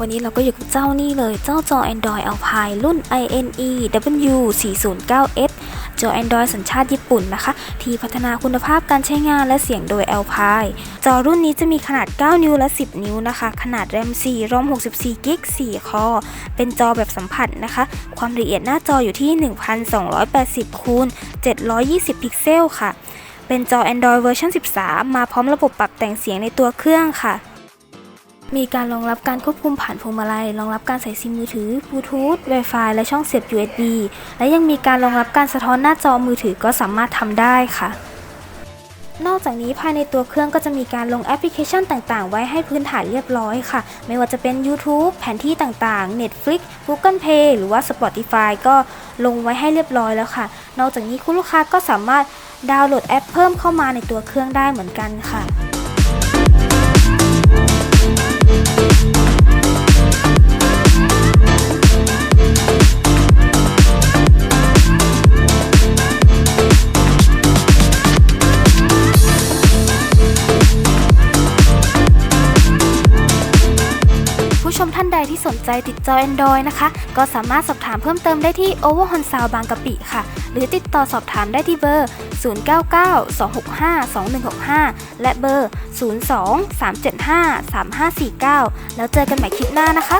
วันนี้เราก็อยู่กับเจ้านี่เลย เจ้าจอ Android Alpine รุ่น INE W409S จอ Android สัญชาติญี่ปุ่นนะคะ ที่พัฒนาคุณภาพการใช้งานและเสียงโดย Alpine จอรุ่นนี้จะมีขนาด 9 นิ้วและ 10 นิ้วนะคะ ขนาด RAM 4 ROM 64 g b 4 คอ เป็นจอแบบสัมผัสนะคะ ความละเอียดหน้าจออยู่ที่ 1280คูณ720 พิกเซลค่ะ เป็นจอ Android เวอร์ชัน13 มาพร้อมระบบปรับแต่งเสียงในตัวเครื่องค่ะ มีการรองรับการควบคุมผ่านพวงมาลัย รองรับการใส่ซิมมือถือบลูทูธ Wi-Fi และช่องเสียบ USB และยังมีการรองรับการสะท้อนหน้าจอมือถือก็สามารถทำได้ค่ะ นอกจากนี้ภายในตัวเครื่องก็จะมีการลงแอปพลิเคชันต่างๆ ไว้ให้พื้นฐานเรียบร้อยค่ะ ไม่ว่าจะเป็น YouTube แผนที่ต่างๆ Netflix Google Play หรือว่า Spotify ก็ลงไว้ให้เรียบร้อยแล้วค่ะ นอกจากนี้คุณลูกค้าก็สามารถดาวน์โหลดแอปเพิ่มเข้ามาในตัวเครื่องได้เหมือนกันค่ะ ที่สนใจติดจอ Android นะคะ ก็สามารถสอบถามเพิ่มเติมได้ที่ Over h o n s o u n d บางกะปิค่ะ หรือติดต่อสอบถามได้ที่เบอร์ 0992652165 และเบอร์ 02-375-3549 แล้วเจอกันใหม่คลิปหน้านะคะ